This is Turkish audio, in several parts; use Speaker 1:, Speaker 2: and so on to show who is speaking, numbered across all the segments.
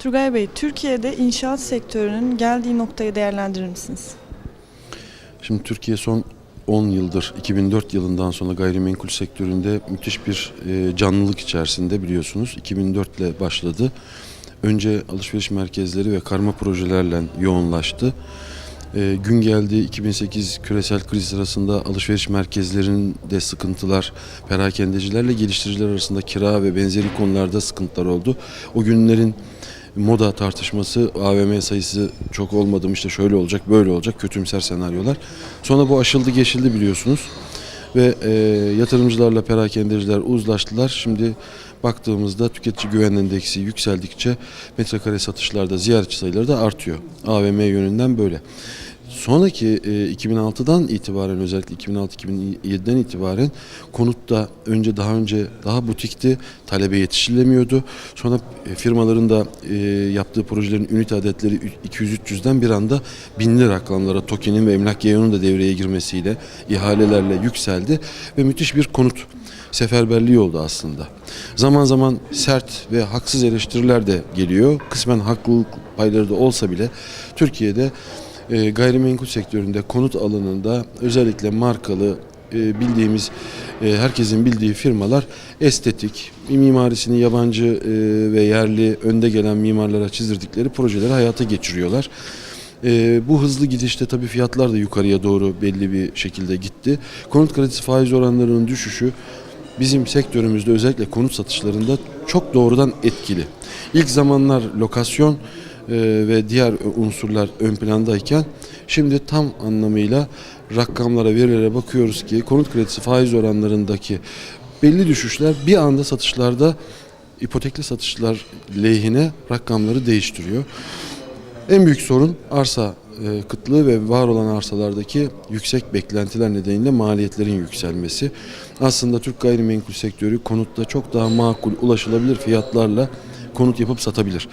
Speaker 1: Turgay Bey, Türkiye'de inşaat sektörünün geldiği noktayı değerlendirir misiniz?
Speaker 2: Şimdi Türkiye son 10 yıldır, 2004 yılından sonra gayrimenkul sektöründe müthiş bir e, canlılık içerisinde biliyorsunuz. 2004 ile başladı. Önce alışveriş merkezleri ve karma projelerle yoğunlaştı. E, gün geldi 2008 küresel kriz sırasında alışveriş merkezlerinde sıkıntılar, perakendecilerle geliştiriciler arasında kira ve benzeri konularda sıkıntılar oldu. O günlerin moda tartışması, AVM sayısı çok olmadı işte şöyle olacak, böyle olacak, kötümser senaryolar. Sonra bu aşıldı geçildi biliyorsunuz. Ve e, yatırımcılarla perakendeciler uzlaştılar. Şimdi baktığımızda tüketici güven endeksi yükseldikçe metrekare satışlarda ziyaretçi sayıları da artıyor. AVM yönünden böyle. Sonraki e, 2006'dan itibaren özellikle 2006-2007'den itibaren konutta önce daha önce daha butikti, talebe yetişilemiyordu. Sonra e, firmaların da e, yaptığı projelerin ünite adetleri 200-300'den bir anda binli rakamlara TOKİ'nin ve Emlak Geyo'nun da devreye girmesiyle ihalelerle yükseldi ve müthiş bir konut seferberliği oldu aslında. Zaman zaman sert ve haksız eleştiriler de geliyor. Kısmen haklılık payları da olsa bile Türkiye'de e, gayrimenkul sektöründe konut alanında özellikle markalı e, bildiğimiz e, herkesin bildiği firmalar estetik, mimarisini yabancı e, ve yerli önde gelen mimarlara çizdirdikleri projeleri hayata geçiriyorlar. E, bu hızlı gidişte tabii fiyatlar da yukarıya doğru belli bir şekilde gitti. Konut kredisi faiz oranlarının düşüşü bizim sektörümüzde özellikle konut satışlarında çok doğrudan etkili. İlk zamanlar lokasyon ve diğer unsurlar ön plandayken şimdi tam anlamıyla rakamlara, verilere bakıyoruz ki konut kredisi faiz oranlarındaki belli düşüşler bir anda satışlarda ipotekli satışlar lehine rakamları değiştiriyor. En büyük sorun arsa e, kıtlığı ve var olan arsalardaki yüksek beklentiler nedeniyle maliyetlerin yükselmesi. Aslında Türk gayrimenkul sektörü konutta çok daha makul, ulaşılabilir fiyatlarla konut yapıp satabilir.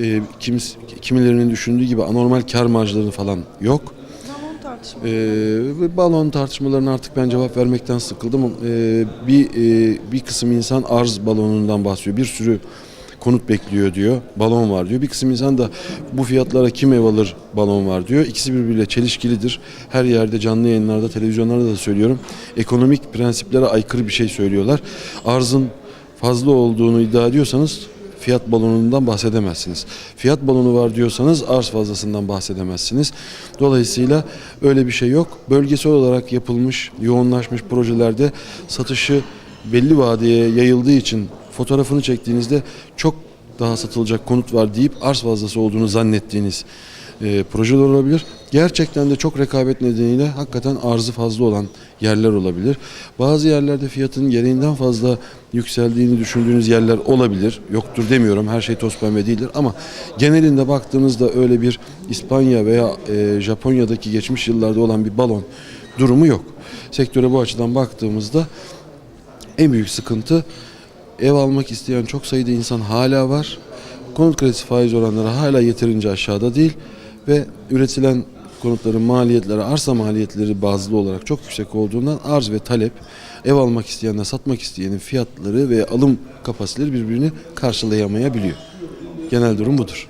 Speaker 2: E, kimis, kimilerinin düşündüğü gibi anormal kar marjları falan yok.
Speaker 1: Balon tartışma.
Speaker 2: Ee, ve balon tartışmalarına artık ben cevap vermekten sıkıldım. Ee, bir e, bir kısım insan arz balonundan bahsediyor. Bir sürü konut bekliyor diyor. Balon var diyor. Bir kısım insan da bu fiyatlara kim ev alır balon var diyor. İkisi birbiriyle çelişkilidir. Her yerde canlı yayınlarda, televizyonlarda da söylüyorum. Ekonomik prensiplere aykırı bir şey söylüyorlar. Arzın fazla olduğunu iddia ediyorsanız fiyat balonundan bahsedemezsiniz. Fiyat balonu var diyorsanız arz fazlasından bahsedemezsiniz. Dolayısıyla öyle bir şey yok. Bölgesel olarak yapılmış, yoğunlaşmış projelerde satışı belli vadeye yayıldığı için fotoğrafını çektiğinizde çok daha satılacak konut var deyip arz fazlası olduğunu zannettiğiniz e, projeler olabilir. Gerçekten de çok rekabet nedeniyle hakikaten arzı fazla olan yerler olabilir. Bazı yerlerde fiyatın gereğinden fazla yükseldiğini düşündüğünüz yerler olabilir. Yoktur demiyorum. Her şey toz pembe değildir ama genelinde baktığınızda öyle bir İspanya veya e, Japonya'daki geçmiş yıllarda olan bir balon durumu yok. Sektöre bu açıdan baktığımızda en büyük sıkıntı ev almak isteyen çok sayıda insan hala var. Konut kredisi faiz oranları hala yeterince aşağıda değil ve üretilen konutların maliyetleri, arsa maliyetleri bazlı olarak çok yüksek olduğundan arz ve talep ev almak isteyenle satmak isteyenin fiyatları ve alım kapasiteleri birbirini karşılayamayabiliyor. Genel durum budur.